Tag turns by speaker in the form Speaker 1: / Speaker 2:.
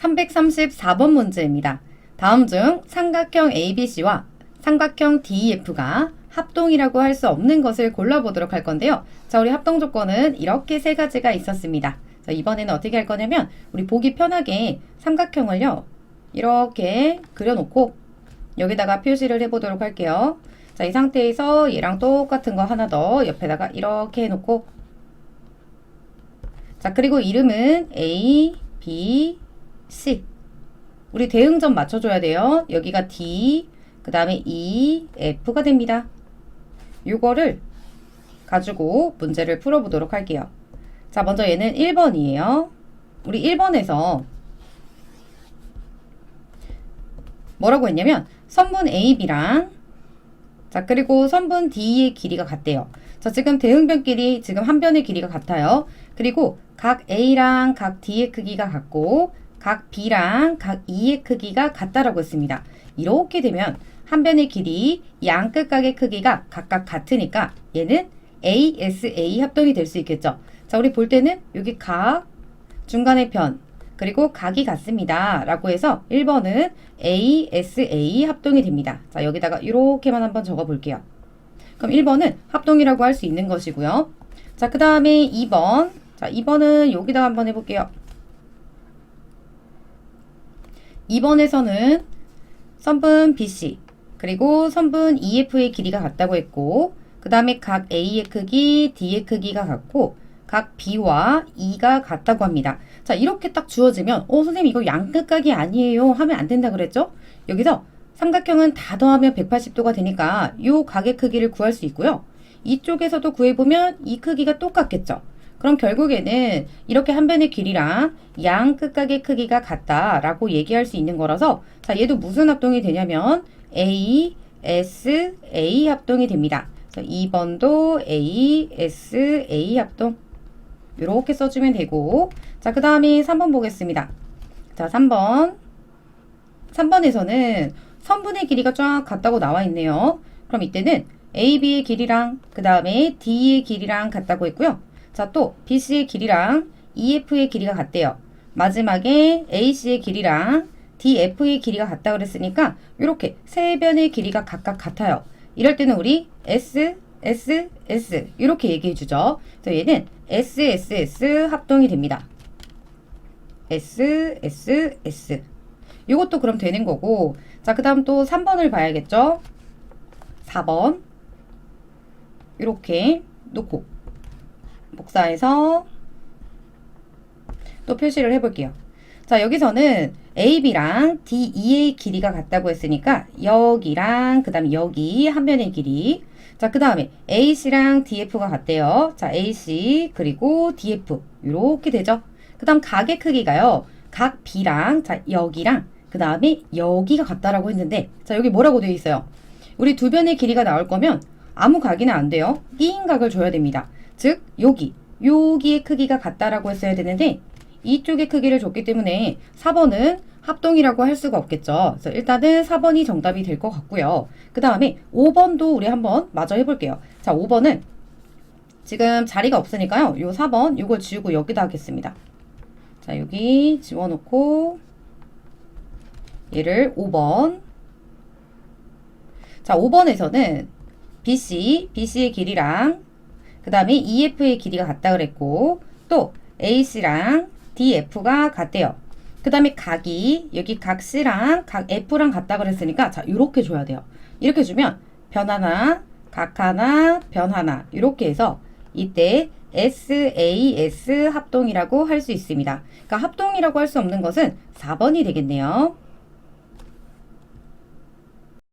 Speaker 1: 334번 문제입니다. 다음 중 삼각형 ABC와 삼각형 DEF가 합동이라고 할 수 없는 것을 골라보도록 할 건데요. 자, 우리 합동 조건은 이렇게 세 가지가 있었습니다. 자, 이번에는 어떻게 할 거냐면, 우리 보기 편하게 삼각형을요, 이렇게 그려놓고, 여기다가 표시를 해보도록 할게요. 자, 이 상태에서 얘랑 똑같은 거 하나 더 옆에다가 이렇게 해놓고, 자, 그리고 이름은 A, B, C. 우리 대응점 맞춰줘야 돼요. 여기가 D, 그 다음에 E, F가 됩니다. 요거를 가지고 문제를 풀어보도록 할게요. 자, 먼저 얘는 1번이에요. 우리 1번에서 뭐라고 했냐면 선분 AB랑 자, 그리고 선분 D의 길이가 같대요. 자, 지금 대응변끼리 지금 한 변의 길이가 같아요. 그리고 각 A랑 각 D의 크기가 같고 각 B랑 각 E의 크기가 같다라고 했습니다. 이렇게 되면 한 변의 길이 양 끝각의 크기가 각각 같으니까 얘는 ASA 합동이 될 수 있겠죠. 자, 우리 볼 때는 여기 각, 중간의 편, 그리고 각이 같습니다. 라고 해서 1번은 ASA 합동이 됩니다. 자, 여기다가 이렇게만 한번 적어 볼게요. 그럼 1번은 합동이라고 할 수 있는 것이고요. 자, 그 다음에 2번. 자, 2번은 여기다가 한번 해볼게요. 2번에서는 선분 BC, 그리고 선분 EF의 길이가 같다고 했고, 그 다음에 각 A의 크기, D의 크기가 같고, 각 B와 E가 같다고 합니다. 자, 이렇게 딱 주어지면, 어, 선생님, 이거 양끝각이 아니에요. 하면 안 된다 그랬죠? 여기서 삼각형은 다 더하면 180도가 되니까 요 각의 크기를 구할 수 있고요. 이쪽에서도 구해보면 이 크기가 똑같겠죠? 그럼 결국에는 이렇게 한 변의 길이랑 양 끝각의 크기가 같다라고 얘기할 수 있는 거라서 자 얘도 무슨 합동이 되냐면 A, S, A 합동이 됩니다. 그래서 2번도 A, S, A 합동 이렇게 써주면 되고 자 그 다음에 3번 보겠습니다. 자 3번 3번에서는 선분의 길이가 쫙 같다고 나와 있네요. 그럼 이때는 AB의 길이랑 그 다음에 D의 길이랑 같다고 했고요. 자, 또 BC의 길이랑 EF의 길이가 같대요. 마지막에 AC의 길이랑 DF의 길이가 같다 그랬으니까 이렇게 세 변의 길이가 각각 같아요. 이럴 때는 우리 S, S, S 이렇게 얘기해 주죠. 그래서 얘는 S, S, S 합동이 됩니다. S, S, S 이것도 그럼 되는 거고 자, 그 다음 또 3번을 봐야겠죠? 4번 이렇게 놓고 복사해서 또 표시를 해볼게요. 자, 여기서는 AB랑 DE의 길이가 같다고 했으니까 여기랑 그 다음에 여기 한 변의 길이 자, 그 다음에 AC랑 DF가 같대요. 자, AC 그리고 DF 이렇게 되죠. 그 다음 각의 크기가요. 각 B랑 자, 여기랑 그 다음에 여기가 같다라고 했는데 자, 여기 뭐라고 되어 있어요? 우리 두 변의 길이가 나올 거면 아무 각이나 안 돼요. 끼인 각을 줘야 됩니다. 즉 여기 여기의 크기가 같다라고 했어야 되는데 이쪽의 크기를 줬기 때문에 4번은 합동이라고 할 수가 없겠죠. 그래서 일단은 4번이 정답이 될 것 같고요. 그 다음에 5번도 우리 한번 마저 해볼게요. 자, 5번은 지금 자리가 없으니까요. 요 4번 요걸 지우고 여기다 하겠습니다. 자, 여기 지워놓고 얘를 5번 자, 5번에서는 BC, BC의 길이랑 그 다음에 EF의 길이가 같다 그랬고 또 AC랑 DF가 같대요. 그 다음에 각이 여기 각 C랑 각 F랑 같다 그랬으니까 자 이렇게 줘야 돼요. 이렇게 주면 변 하나, 각 하나, 변 하나 이렇게 해서 이때 SAS 합동이라고 할 수 있습니다. 그러니까 합동이라고 할 수 없는 것은 4번이 되겠네요.